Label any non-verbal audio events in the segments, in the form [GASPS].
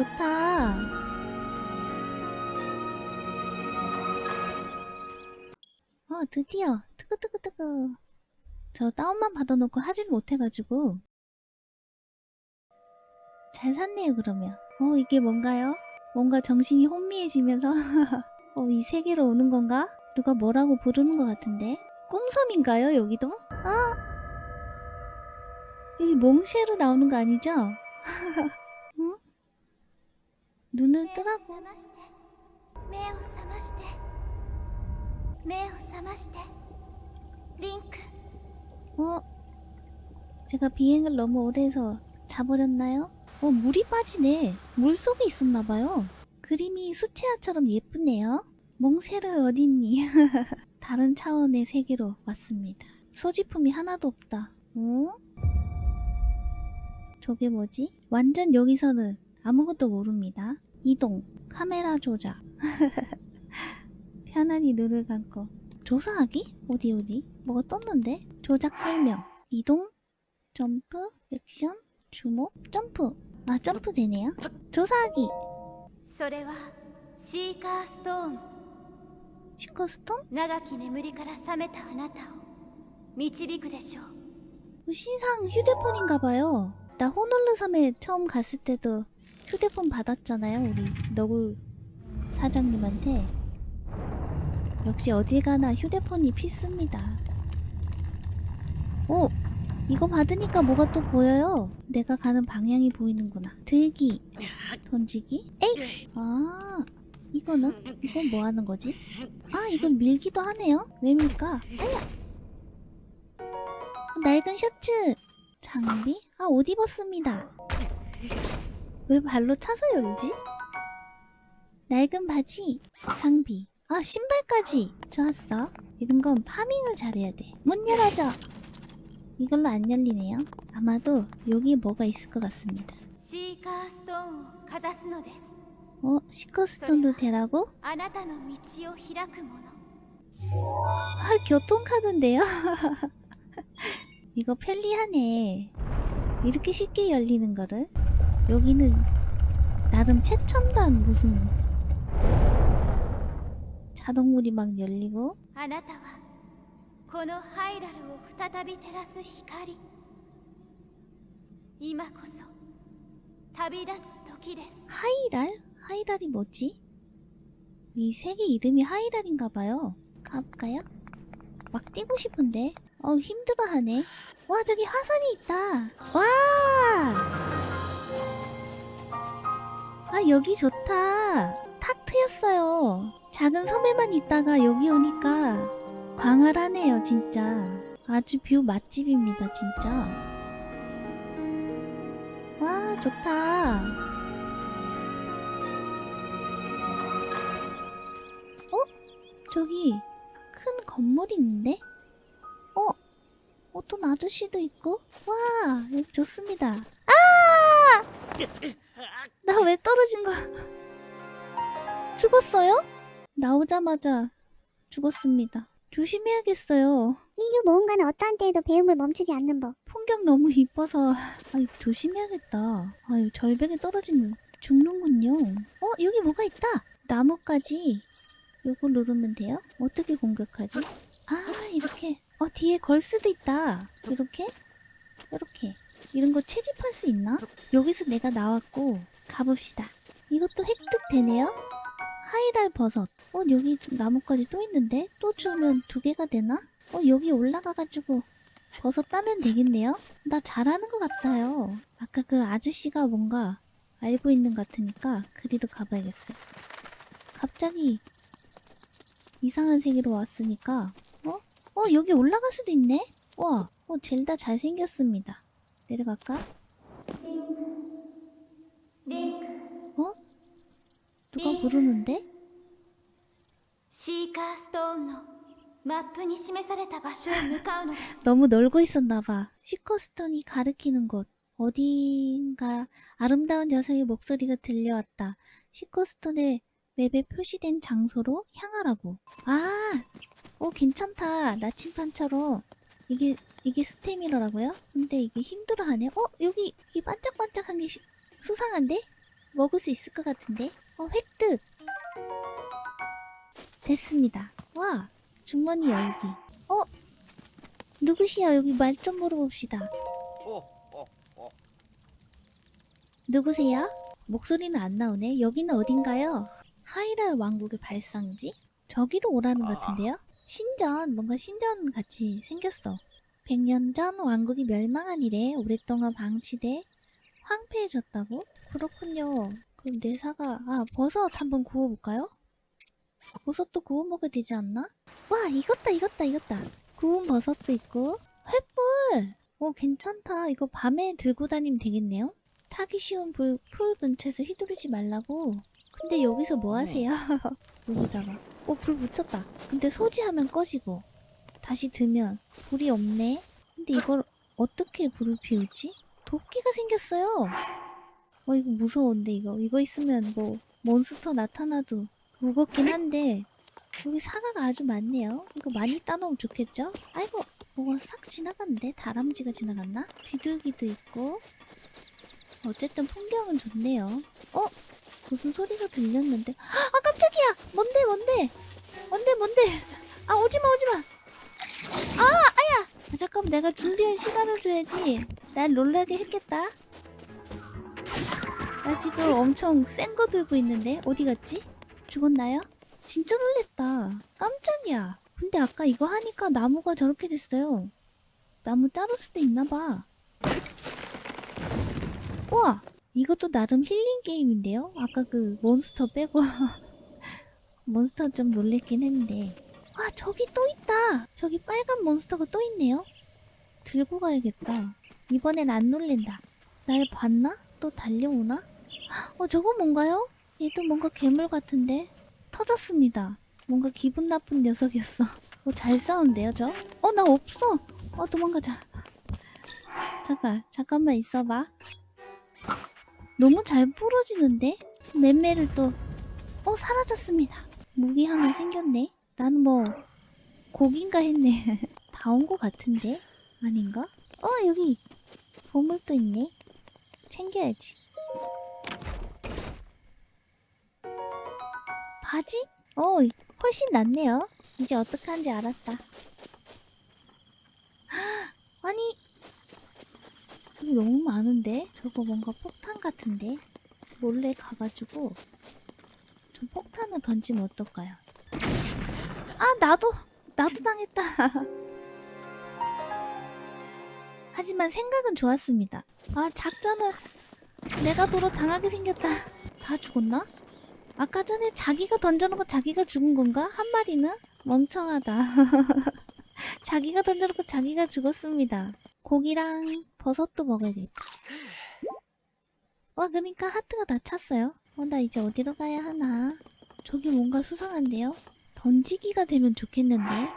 좋다. 어, 드디어. 뜨끄뜨끄뜨끄. 저 다운만 받아놓고 하질 못해가지고. 잘 샀네요, 그러면. 어, 이게 뭔가요? 뭔가 정신이 혼미해지면서, [LAUGHS] 어, 이 세계로 오는 건가? 누가 뭐라고 부르는 것 같은데? 꿈섬인가요, 여기도? 아! 여기 몽쉐로 나오는 거 아니죠? [LAUGHS] 눈을 뜨라고. 어? 제가 비행을 너무 오래 해서 자버렸나요? 어, 물이 빠지네. 물 속에 있었나봐요. 그림이 수채화처럼 예쁘네요. 몽세르 어딨니? [LAUGHS] 다른 차원의 세계로 왔습니다. 소지품이 하나도 없다. 어? 저게 뭐지? 완전 여기서는 아무것도 모릅니다. 이동, 카메라 조작. [LAUGHS] 편안히 눈을 감고. 조사하기? 어디 어디? 뭐가 떴는데? 조작 설명. 이동, 점프, 액션, 주목, 점프. 아, 점프 되네요. 조사하기. 시카스톤. 무신상 휴대폰인가봐요. 나 호놀루 섬에 처음 갔을 때도 휴대폰 받았잖아요. 우리 너굴 사장님한테. 역시 어딜 가나 휴대폰이 필수입니다. 오! 이거 받으니까 뭐가 또 보여요. 내가 가는 방향이 보이는구나. 들기, 던지기, 에이! 아, 이거는? 이건 뭐 하는 거지? 아, 이건 밀기도 하네요. 왜 밀까? 아야! 낡은 셔츠 장비? 아, 어디 벗습니다 왜 발로 차서 열지? 낡은 바지, 장비. 아, 신발까지! 좋았어. 이런 건 파밍을 잘해야 돼. 문 열어줘! 이걸로 안 열리네요. 아마도 여기 뭐가 있을 것 같습니다. 어? 시커스톤도 되라고? 아, 교통카드인데요? [LAUGHS] 이거 편리하네 이렇게 쉽게 열리는 거를 여기는 나름 최첨단 무슨 자동문이 막 열리고 あなたはこのハイラルを再び照らす光今こそ旅立つ時です 하이랄? 하이랄이 뭐지? 이 색의 이름이 하이랄인가 봐요 가볼까요? 막 뛰고 싶은데 어 힘들어하네. 와 저기 화산이 있다. 와! 아 여기 좋다. 탁 트였어요. 작은 섬에만 있다가 여기 오니까 광활하네요 진짜. 아주 뷰 맛집입니다 진짜. 와 좋다. 어? 저기 큰 건물이 있는데? 어? 어떤 아저씨도 있고? 와, 여기 좋습니다. 아! 나 왜 떨어진 거야? 죽었어요? 나오자마자 죽었습니다. 조심해야겠어요. 인류 모험가는 어떠한 때에도 배움을 멈추지 않는 법. 풍경 너무 이뻐서 아유 조심해야겠다. 아유 절벽에 떨어지면 죽는군요. 어 여기 뭐가 있다. 나무까지 요거 누르면 돼요? 어떻게 공격하지? 아 이렇게 어 뒤에 걸 수도 있다. 이렇게 이렇게 이런 거 채집할 수 있나? 여기서 내가 나왔고 가봅시다. 이것도 획득되네요. 하이랄 버섯. 어 여기 나무까지 또 있는데 또 주면 두 개가 되나? 어 여기 올라가가지고 버섯 따면 되겠네요? 나 잘하는 것 같아요. 아까 그 아저씨가 뭔가 알고 있는 것 같으니까 그리로 가봐야겠어요. 갑자기 이상한 세계로 왔으니까 어? 어 여기 올라갈 수도 있네? 와, 어 젤다 잘생겼습니다. 내려갈까? 어? 누가 부르는데? [LAUGHS] 너무 놀고 있었나봐. 시커스톤이 가리키는 곳. 어딘가 아름다운 여성의 목소리가 들려왔다. 시커스톤의 맵에 표시된 장소로 향하라고. 아! 오 괜찮다. 나침반처럼 이게 이게 스테미너라고요? 근데 이게 힘들어하네. 어 여기 이 반짝반짝한 게 시- 수상한데? 먹을 수 있을 것 같은데? 어, 획득! 됐습니다. 와, 주머니 열기. 어? 누구시야? 여기 말 좀 물어봅시다. 누구세요? 목소리는 안 나오네. 여기는 어딘가요? 하이라 왕국의 발상지? 저기로 오라는 것 같은데요? 신전, 뭔가 신전 같이 생겼어. 100년 전 왕국이 멸망한 이래 오랫동안 방치돼 황폐해졌다고? 그렇군요. 그럼 내 사과, 아, 버섯 한번 구워볼까요? 버섯도 구워 먹어야 되지 않나? 와, 익었다, 익었다, 익었다. 구운 버섯도 있고. 횃불! 오, 괜찮다. 이거 밤에 들고 다니면 되겠네요? 타기 쉬운 불, 풀 근처에서 휘두르지 말라고. 근데 여기서 뭐 하세요? [LAUGHS] 여기다가. 오, 불 붙였다. 근데 소지하면 꺼지고. 다시 들면 불이 없네. 근데 이걸 어떻게 불을 피우지? 도끼가 생겼어요. 어, 이거 무서운데, 이거. 이거 있으면 뭐, 몬스터 나타나도 무겁긴 한데, 여기 사과가 아주 많네요. 이거 많이 따놓으면 좋겠죠? 아이고, 뭐가 싹 지나갔는데? 다람쥐가 지나갔나? 비둘기도 있고. 어쨌든 풍경은 좋네요. 어? 무슨 소리가 들렸는데? 아, 깜짝이야! 뭔데, 뭔데? 뭔데, 뭔데? 아, 오지마, 오지마! 아, 아야! 아, 잠깐만, 내가 준비한 시간을 줘야지. 날 놀라게 했겠다. 나 지금 엄청 센 거 들고 있는데? 어디 갔지? 죽었나요? 진짜 놀랬다. 깜짝이야. 근데 아까 이거 하니까 나무가 저렇게 됐어요. 나무 자를 수도 있나봐. 우와! 이것도 나름 힐링 게임인데요? 아까 그 몬스터 빼고 [LAUGHS] 몬스터 좀 놀랬긴 했는데 아 저기 또 있다! 저기 빨간 몬스터가 또 있네요? 들고 가야겠다. 이번엔 안 놀랜다. 날 봤나? 또 달려오나? 어 저거 뭔가요? 얘도 뭔가 괴물 같은데 터졌습니다. 뭔가 기분 나쁜 녀석이었어. 어, 잘 싸운데요, 저? 어, 나 없어. 어, 도망가자. 잠깐, 잠깐만 있어봐. 너무 잘 부러지는데? 맴매를 또, 어, 사라졌습니다. 무기 하나 생겼네. 나는 뭐, 고긴가 했네. [LAUGHS] 다온것 같은데? 아닌가? 어, 여기, 보물도 있네. 챙겨야지. 바지? 어, 훨씬 낫네요. 이제 어떡하는지 알았다. [GASPS] 아니, 너무 많은데? 저거 뭔가 폭탄 같은데? 몰래 가가지고 저 폭탄을 던지면 어떨까요? 아, 나도, 나도 당했다. [LAUGHS] 하지만 생각은 좋았습니다. 아, 작전을 내가 도로 당하게 생겼다. 다 죽었나? 아까 전에 자기가 던져놓고 자기가 죽은 건가? 한 마리는? 멍청하다. [LAUGHS] 자기가 던져놓고 자기가 죽었습니다. 고기랑 버섯도 먹어야겠다. 와, 그러니까 하트가 다 찼어요. 어, 나 이제 어디로 가야 하나? 저기 뭔가 수상한데요? 던지기가 되면 좋겠는데?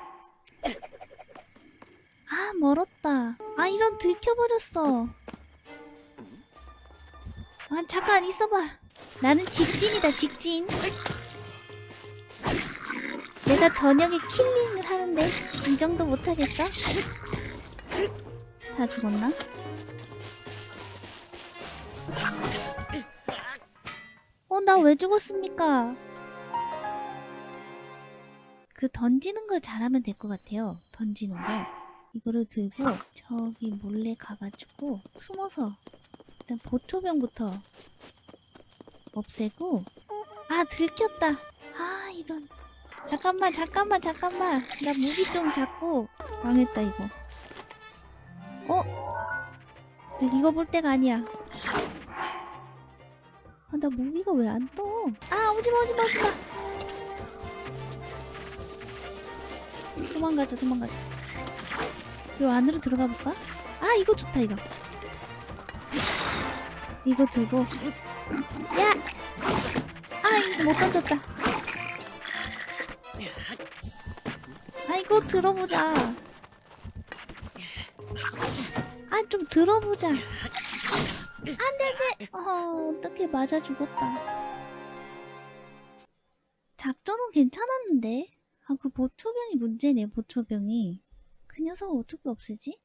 아, 멀었다. 아, 이런 들켜버렸어. 아, 잠깐 있어봐. 나는 직진이다, 직진. 내가 저녁에 킬링을 하는데 이 정도 못하겠어? 다 죽었나? 나 왜 죽었습니까? 그 던지는 걸 잘하면 될 것 같아요. 던지는 거. 이거를 들고 저기 몰래 가가지고 숨어서 일단 보초병부터 없애고 아 들켰다 아 이런 잠깐만 잠깐만 잠깐만 나 무기 좀 잡고 망했다 이거 어? 이거 볼 때가 아니야 아, 나 무기가 왜 안 떠? 아 오지마 오지마 오지마. 도망가자 도망가자. 요 안으로 들어가 볼까? 아 이거 좋다 이거. 이거 들고. 야! 아 이거 못 던졌다. 아 이거 들어보자. 아 좀 들어보자 안돼안돼 어 어떻게 맞아 죽었다. 작전은 괜찮았는데. 아 그 보초병이 문제네 보초병이. 그 녀석을 어떻게 없애지?